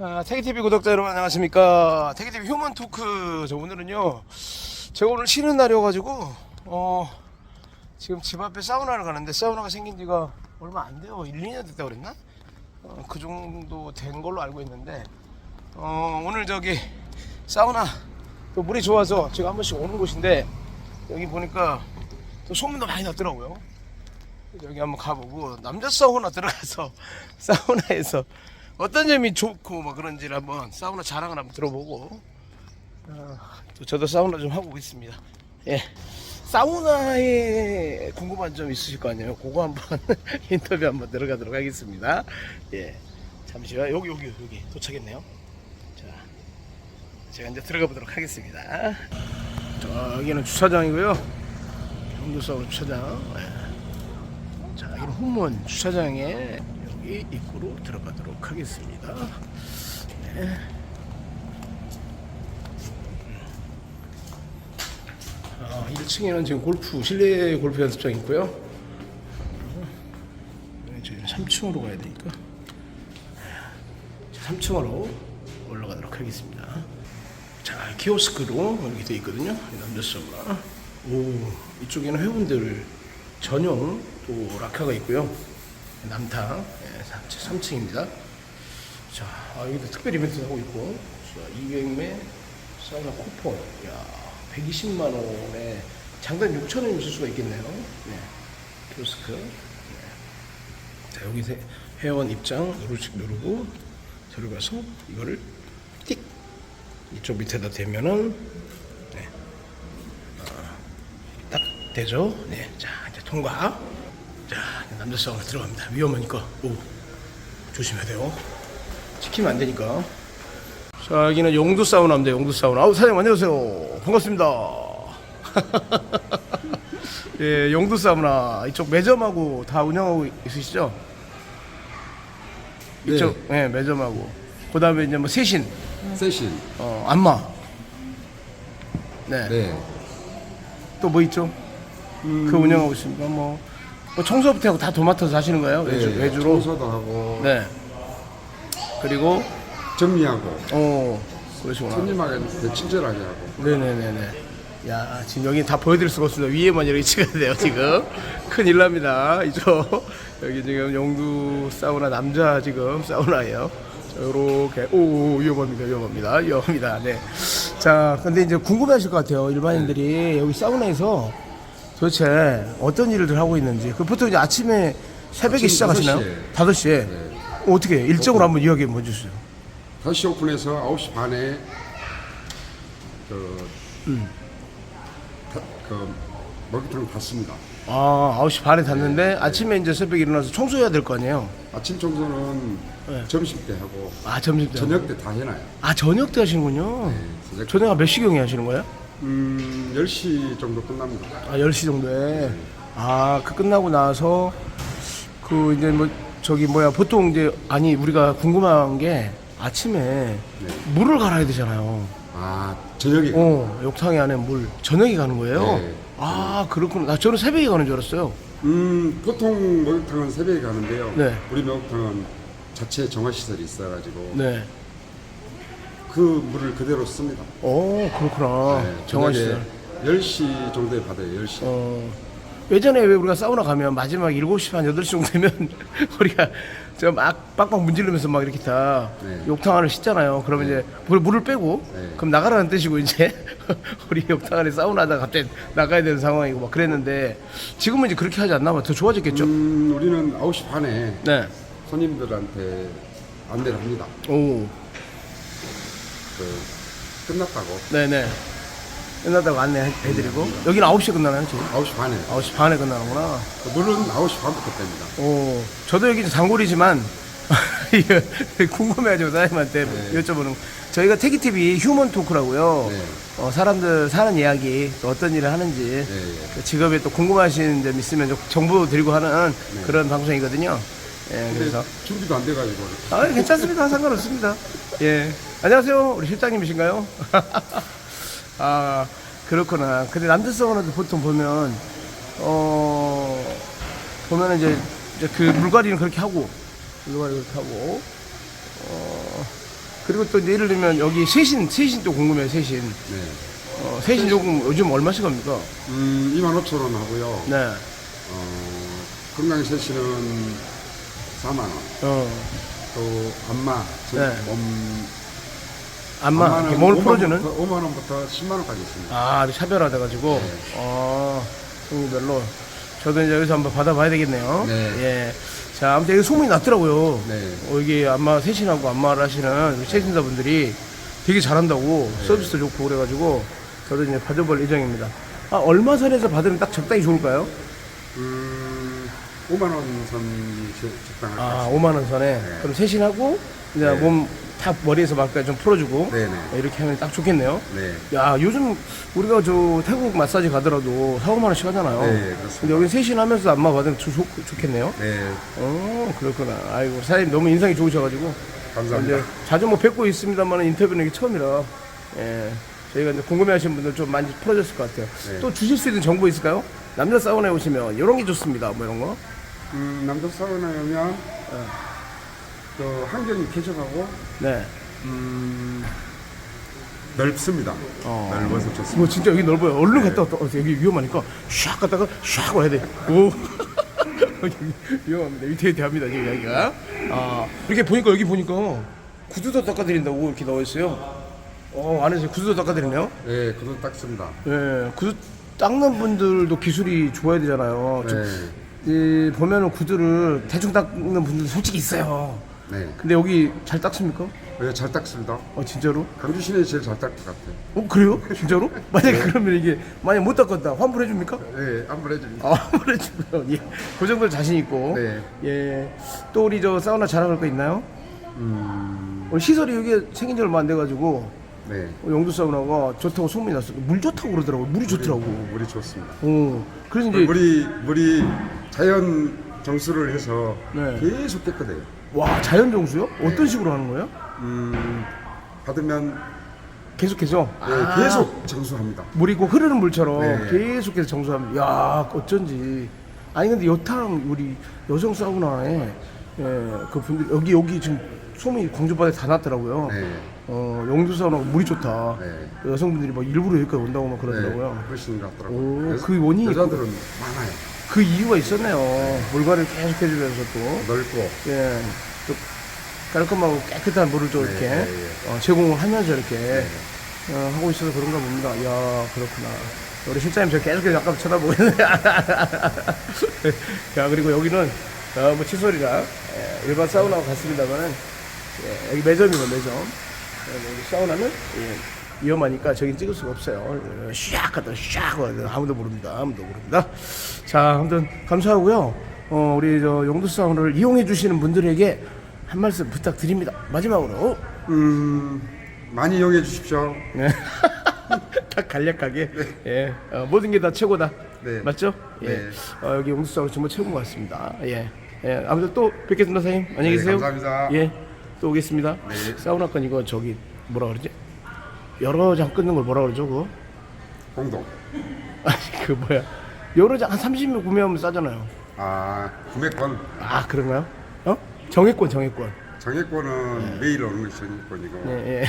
아, 태기TV 구독자 여러분 안녕하십니까? 태기TV 휴먼 토크. 저 오늘은요 제가 오늘 쉬는 날이어가지고 어 지금 집 앞에 사우나를 가는데 사우나가 생긴 지가 얼마 안 돼요. 1, 2년 됐다 그랬나? 어, 그 정도 된 걸로 알고 있는데 어 오늘 저기 사우나 또 물이 좋아서 제가 한 번씩 오는 곳인데 여기 보니까 또 소문도 많이 났더라고요. 여기 한번 가보고 남자 사우나 들어가서 사우나에서 어떤 점이 좋고 뭐 그런지를 한번 사우나 자랑을 한번 들어보고 어, 또 저도 사우나 좀 하고 있습니다. 예. 사우나에 궁금한 점 있으실 거 아니에요? 그거 한번 인터뷰 한번 들어가도록 하겠습니다. 예. 잠시만 여기 여기 여기 도착했네요. 자, 제가 이제 들어가 보도록 하겠습니다. 자, 여기는 주차장이고요. 경도 사우나 주차장. 예. 자, 여기는 후문 주차장에 여기 입구로 들어가도록 하겠습니다. 네. 아, 1층에는 지금 골프 실내 골프 연습장 있고요. 네, 저희는 3층으로 가야 되니까 3층으로 올라가도록 하겠습니다. 자, 키오스크로 이렇게 돼 있거든요. 남자 사우나. 오, 이쪽에는 회원들 전용 또 락카가 있고요. 남탕 예, 3층입니다. 자, 아, 여기도 특별 이벤트 하고 있고, 자, 200매 사우나 쿠폰, 야, 120만 원에 장단 6천 원이면 쓸 수가 있겠네요. 네, 키오스크. 네. 자, 여기 세- 회원 입장 누르씩 누르고 들어가서 이거를 띡 이쪽 밑에다 대면은 네. 어, 딱 되죠. 네, 자 이제 통과. 자, 남자 사우나 들어갑니다. 위험하니까. 오, 조심해야 돼요. 지키면 안 되니까. 자, 여기는 용두 사우나입니다. 용두 사우나. 아우, 사장님 안녕하세요. 반갑습니다. 예, 용두 사우나. 이쪽 매점하고 다 운영하고 있으시죠? 이쪽, 예, 매점하고. 그 다음에 이제 뭐 세신, 세신. 어, 안마. 네. 네. 또 뭐 있죠? 그 운영하고 있습니다. 뭐, 뭐 청소부터 하고 다 도맡아서 하시는 거예요? 외주, 네. 외주로? 청소도 하고 네. 그리고 정리하고 어 그러시구나. 손님한테 친절하게 하고. 네네네네. 야 지금 여기 다 보여드릴 수가 없습니다. 위에만 이렇게 찍어야 돼요 지금. 큰일 납니다. 이쪽 여기 지금 용두 사우나 남자 지금 사우나예요. 자, 요렇게 오 위험합니다 위험합니다 위험합니다. 네. 자 근데 이제 궁금해하실 것 같아요 일반인들이 여기 사우나에서 도대체 어떤 일들 하고 있는지. 그 보통 이제 아침에 새벽에 아침 시작하시나요? 5시에. 5시에. 네. 어떻게 일정으로 한번 이야기 한번 해주세요. 5시 오픈해서 9시 반에 그, 다, 그 먹이탕 닫습니다. 아, 9시 반에 닫는데 아침에 이제 새벽에 일어나서 청소해야 될 거 아니에요? 아침 청소는 네. 점심 때 하고 아, 점심 때. 저녁 때 다 해놔요. 아, 저녁 때 하시는군요. 네, 저녁, 저녁 몇 시경에 하시는 거예요? 음, 10시 정도 끝납니다. 아, 10시 정도에. 아, 그 끝나고 나서 그 이제 뭐 저기 뭐야 보통 이제 아니 우리가 궁금한 게 아침에 물을 갈아야 되잖아요. 아, 저녁에 어, 욕탕에 안에 물 저녁에 가는 거예요. 네. 아, 그렇구나. 나 저는 새벽에 가는 줄 알았어요. 음, 보통 목욕탕은 새벽에 가는데요. 네. 우리 목욕탕은 자체 정화시설이 있어가지고 네. 그 물을 그대로 씁니다. 어, 그렇구나. 네, 정화시설. 저녁에 10시 정도에 받아요, 10시. 어, 예전에 왜 우리가 사우나 가면 마지막 7시 반 8시 정도 되면 우리가 저막 빡빡 문지르면서 막 이렇게 다 네. 욕탕 안을 씻잖아요. 그러면 이제 물, 물을 빼고 네. 그럼 나가라는 뜻이고 이제 우리 욕탕 안에 사우나 하다가 갑자기 나가야 되는 상황이고 막 그랬는데 지금은 이제 그렇게 하지 않나 봐. 더 좋아졌겠죠? 음, 우리는 9시 반에 네. 손님들한테 안내를 합니다. 오. 그, 끝났다고. 네네. 끝나다고 안내 해드리고 여기는 9시에 끝나나요 지금? 9시 반에. 9시 반에 끝나는구나. 그 물은 9시 반부터 뺍니다. 오, 저도 여기 장골이지만 궁금해가지고 사장님한테 네. 여쭤보는 저희가 태기TV 휴먼 토크라고요. 네. 어, 사람들 사는 이야기 또 어떤 일을 하는지 예, 예. 그 직업에 또 궁금하신 점 있으면 좀 정보 드리고 하는 네. 그런 방송이거든요. 예, 그래서 준비도 안 돼가지고. 아 괜찮습니다. 상관없습니다. 예, 안녕하세요. 우리 실장님이신가요? 아 그렇구나. 근데 남자성은 보통 보면 어 보면 이제, 이제 그 물갈이는 그렇게 하고 물갈이 그렇게 하고 어 그리고 또 예를 들면 여기 세신 세신 또 궁금해요 세신. 네. 어, 세신 요금 요즘 얼마씩 합니까? 음, 2만 5천 원 하고요. 네. 어, 건강 세시는 4만 원. 어. 또 안마, 전- 네. 몸, 안마 이렇게 몸을 5만 풀어주는. 원부터- 5만 원부터 10만 원까지 있습니다. 아, 아주 차별화돼 가지고. 네. 어. 종류별로. 저도 이제 여기서 한번 받아봐야 되겠네요. 네. 예. 자, 아무튼 여기 소문이 났더라고요. 네. 어, 여기 안마 세신하고 안마를 하시는 우리 세신사 분들이 되게 잘한다고 네. 서비스도 좋고 그래가지고 저도 이제 받아볼 예정입니다. 아, 얼마 선에서 받으면 딱 적당히 좋을까요? 음, 5만 원 선이 제- 적당할 것 아, 같습니다. 5만 원 선에. 네. 그럼 세신하고 이제 네. 몸탑 머리에서 막까지 좀 풀어주고 네네. 이렇게 하면 딱 좋겠네요. 네. 야, 요즘 우리가 저 태국 마사지 가더라도 4, 5만 원씩 하잖아요. 네, 그렇습니다. 근데 여기 세신하면서 안마 받으면 좋, 좋, 좋겠네요. 네, 어, 그렇구나. 아이고, 사장님 너무 인상이 좋으셔가지고. 감사합니다. 이제 자주 뭐 뵙고 있습니다만 인터뷰는 이게 처음이라. 예. 저희가 이제 궁금해하시는 분들 좀 많이 풀어줬을 것 같아요. 네. 또 주실 수 있는 정보 있을까요? 남자 사우나에 오시면 이런 게 좋습니다. 뭐 이런 거. 음, 남자 사우나에 오면 그 환경이 쾌적하고 네. 음, 넓습니다. 어. 넓어서 좋습니다. 뭐 진짜 여기 넓어요. 얼른 갔다 왔다. 어, 여기 위험하니까 샥 갔다가 샥 와야 돼. 오. 위험합니다. 위태위태합니다 지금 여기가. 아 이렇게 보니까 여기 보니까 구두도 닦아드린다고 이렇게 나와 있어요. 어 안에서 구두도 닦아드리네요. 네, 그도 닦습니다. 예, 구두 닦는 분들도 기술이 좋아야 되잖아요. 좀, 네, 이, 보면은 구두를 대충 닦는 분들 솔직히 있어요. 네. 근데 여기 잘 닦습니까? 네, 잘 닦습니다. 어 진짜로? 강주 시내 제일 잘 닦을 것 같아요. 어 그래요? 진짜로? 만약에 그러면 이게 만약 못 닦았다 환불해 줍니까? 네, 한번 해줍니다. 아, 환불해 주면 예. 그 정도 자신 있고. 네. 예. 또 우리 저 사우나 자랑할 거 있나요? 음, 어, 시설이 여기 생긴 지 얼마 안 돼 가지고 네. 어, 영도 사우나가 좋다고 소문이 났어요. 물 좋다고 그러더라고요. 물이 좋더라고. 물이 좋습니다. 어. 그래서 이제 물이 물이 자연 정수를 해서 네. 계속 깨끗해요. 와 자연 정수요? 어떤 식으로 하는 거예요? 음, 받으면 계속해서 네, 아, 계속 정수합니다. 물이 고 흐르는 물처럼 네. 계속해서 정수합니다. 야 어쩐지 아니 근데 여탕 우리 여성 사우나에 예, 그 분들 여기 여기 지금 소문이 광주바다에 다 났더라고요. 네, 어 영도 사우나가 물이 좋다. 네. 여성분들이 막 일부러 여기까지 온다고 막 네, 그러더라고요. 그러시는 것 오, 같더라고요. 여자- 그 원인이 여자들은 많아요. 그 이유가 있었네요. 물관을 계속 해주면서 또 넓고 예, 또 깔끔하고 깨끗한 물을 또 네, 이렇게 네, 어, 제공을 하면서 이렇게 어, 하고 있어서 그런가 봅니다. 이야, 그렇구나. 우리 실장님 저 계속 아까 쳐다보고 있는데. 자, 그리고 여기는 어, 뭐 칫솔이랑 예, 일반 사우나와 같습니다만은 예, 여기 매점이고 매점. 예, 여기 사우나는 예, 위험하니까 저긴 찍을 수가 없어요. 예, 샥 갔다 샥. 아무도 모릅니다. 아무도 모릅니다. 자, 아무튼 감사하고요. 어, 우리 저 용도 사우나를 이용해 주시는 분들에게 한 말씀 부탁드립니다. 마지막으로 음, 많이 이용해 주십시오. 네. 딱 간략하게 예 어, 모든 게 다 최고다 네. 맞죠? 예 네. 어, 여기 용두 사우나 정말 최고인 것 같습니다 예. 예 아무튼 또 뵙겠습니다 사장님 안녕히 네, 계세요 감사합니다. 예 또 오겠습니다 네. 사우나 건 이거 저기 뭐라 그러지 여러 장 끊는 걸 뭐라 그러죠 그거 공동. 아니 그 뭐야 여러 장 한 30명 구매하면 싸잖아요 아, 구매권. 아 그런가요? 어 정액권 정액권 정액권은 매일 오는 것이 정액권이고 예, 예.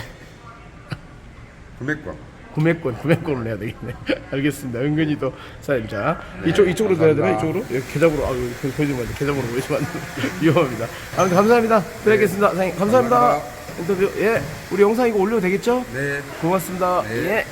구매권. 구매권, 구매권을 해야 되겠네. 알겠습니다. 은근히 또 사장님 자 이쪽 이쪽으로 가야 되나 감사합니다. 이쪽으로? 여기 계좌번호 아 여기 보이지 마세요. 계좌번호 보이시면 안 돼요. 위험합니다. 아무튼 감사합니다. 뵙겠습니다. 사장님 감사합니다. 감사합니다. 인터뷰 예 우리 영상 이거 올려도 되겠죠? 네. 고맙습니다. 네. 예.